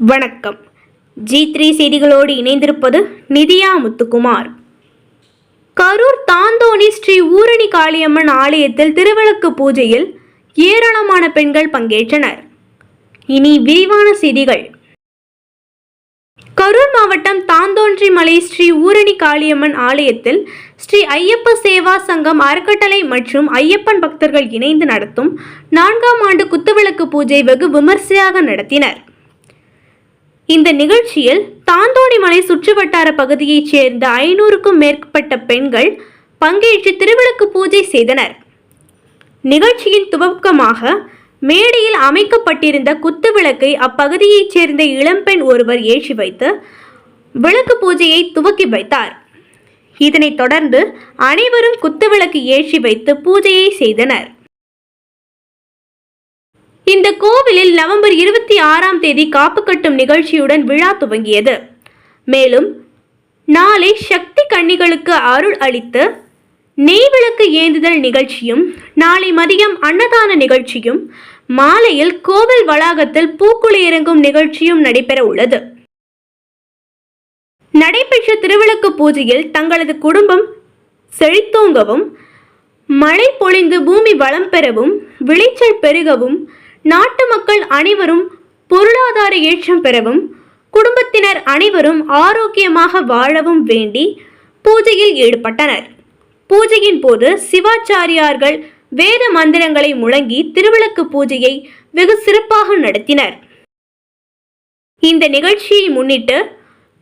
வணக்கம். G three செய்திகளோடு இணைந்திருப்பது நிதியா முத்துக்குமார். கரூர் தாந்தோணி ஸ்ரீ ஊரணி காளியம்மன் ஆலயத்தில் திருவிளக்கு பூஜையில் ஏராளமான பெண்கள் பங்கேற்றனர். இனி விரிவான செய்திகள். கரூர் மாவட்டம் தாந்தோன்றி மலை ஸ்ரீ ஊரணி காளியம்மன் ஆலயத்தில் ஸ்ரீ ஐயப்ப சேவா சங்கம் அறக்கட்டளை மற்றும் ஐயப்பன் பக்தர்கள் இணைந்து நடத்தும் நான்காம் ஆண்டு குத்துவிளக்கு பூஜை வெகு விமர்சையாக நடத்தினர். இந்த நிகழ்ச்சியில் தாந்தோணிமலை சுற்றுவட்டார பகுதியைச் சேர்ந்த ஐநூறுக்கும் மேற்பட்ட பெண்கள் பங்கேற்று திருவிளக்கு பூஜை செய்தனர். நிகழ்ச்சியின் துவக்கமாக மேடையில் அமைக்கப்பட்டிருந்த குத்து விளக்கை அப்பகுதியைச் சேர்ந்த இளம்பெண் ஒருவர் ஏற்றி வைத்து விளக்கு பூஜையை துவக்கி வைத்தார். இதனைத் தொடர்ந்து அனைவரும் குத்துவிளக்கு ஏற்றி வைத்து பூஜையை செய்தனர். இந்த கோவிலில் நவம்பர் இருபத்தி ஆறாம் தேதி காப்பு கட்டும் நிகழ்ச்சியுடன் விழா துவங்கியது. மேலும் நாளை சக்தி கன்னிகளுக்கு அருள் அளித்து நெய்விளக்கு ஏந்துதல் நிகழ்ச்சியும் நாளை மதியம் அன்னதான நிகழ்ச்சியும் மாலையில் கோவில் வளாகத்தில் பூக்குழி இறங்கும் நிகழ்ச்சியும் நடைபெற உள்ளது. நடைபெற்ற திருவிளக்கு பூஜையில் தங்களது குடும்பம் செழித்தோங்கவும் மழை பொழிந்து பூமி வளம் பெறவும் விளைச்சல் பெருகவும் நாட்டு மக்கள் அனைவரும் பொருளாதார ஏற்றம் பெறவும் குடும்பத்தினர் அனைவரும் ஆரோக்கியமாக வாழவும் வேண்டி பூஜையில் ஈடுபட்டனர். பூஜையின் போது சிவாச்சாரியார்கள் வேத மந்திரங்களை முழங்கி திருவிளக்கு பூஜையை வெகு சிறப்பாக நடத்தினர். இந்த நிகழ்ச்சியை முன்னிட்டு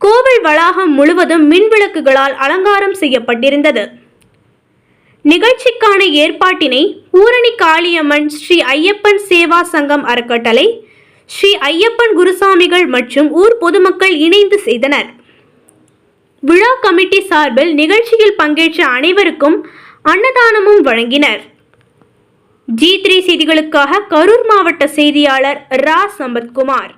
கோவில் வளாகம் முழுவதும் மின்விளக்குகளால் அலங்காரம் செய்யப்பட்டிருந்தது. நிகழ்ச்சிக்கான ஏற்பாட்டினை ஊரணி காளியம்மன் ஸ்ரீ ஐயப்பன் சேவா சங்கம் அறக்கட்டளை ஸ்ரீ ஐயப்பன் குருசாமிகள் மற்றும் ஊர் பொதுமக்கள் இணைந்து செய்தனர். விழா கமிட்டி சார்பில் நிகழ்ச்சியில் பங்கேற்ற அனைவருக்கும் அன்னதானமும் வழங்கினர். ஜி த்ரீ செய்திகளுக்காக கரூர் மாவட்ட செய்தியாளர் ரா. சம்பத்குமார்.